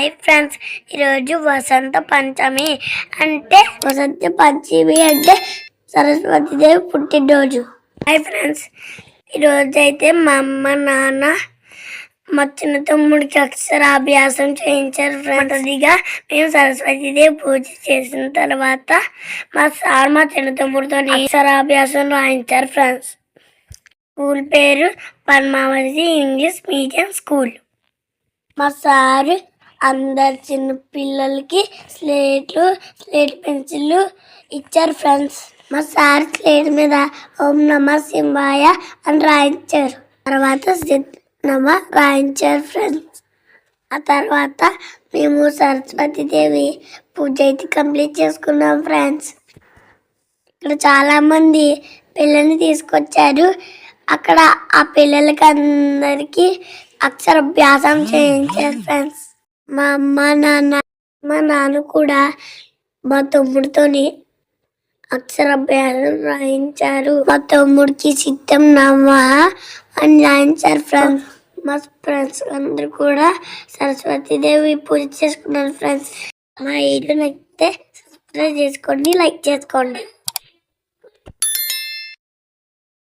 Hi friends. ఈరోజు వసంత పంచమి అంటే వసంత పంచమి అంటే సరస్వతిదేవి పుట్టినరోజు. Hi friends. ఈరోజు అయితే మా అమ్మ నాన్న మా చిన్న తమ్ముడికి అక్షరాభ్యాసం చేయించారు ఫ్రెండ్స్. అదిగా మేము సరస్వతిదేవి పూజ చేసిన తర్వాత మా సార్ మా చిన్న తమ్ముడితో అక్షరాభ్యాసం రాయించారు ఫ్రెండ్స్. స్కూల్ పేరు పద్మావతి ఇంగ్లీష్ మీడియం స్కూల్. మా సారు అందరు చిన్న పిల్లలకి స్లేట్లు స్లేట్ పెన్సిళ్ళు ఇచ్చారు ఫ్రెండ్స్. మా సార్ స్లేట్ మీద ఓం నమ సింబాయ అని రాయించారు. తర్వాత సిద్ నమ రాయించారు ఫ్రెండ్స్. ఆ తర్వాత మేము సరస్వతి దేవి పూజ అయితే కంప్లీట్ చేసుకున్నాం ఫ్రెండ్స్. ఇక్కడ చాలామంది పిల్లల్ని తీసుకొచ్చారు. అక్కడ ఆ పిల్లలకి అందరికీ అక్షరాభ్యాసం చేయించారు ఫ్రెండ్స్. మా అమ్మ నాన్న మా నాన్న కూడా మా తమ్ముడితోని అక్షరాభ్యాసం రాయించారు. మా తమ్ముడికి సిద్ధం నమ్మ అని రాయించారు ఫ్రెండ్స్. మా ఫ్రెండ్స్ అందరూ కూడా సరస్వతీదేవి పూజ చేసుకున్నారు ఫ్రెండ్స్. మా ఇల్లు నచ్చితే సబ్స్క్రైబ్ చేసుకోండి లైక్ చేసుకోండి.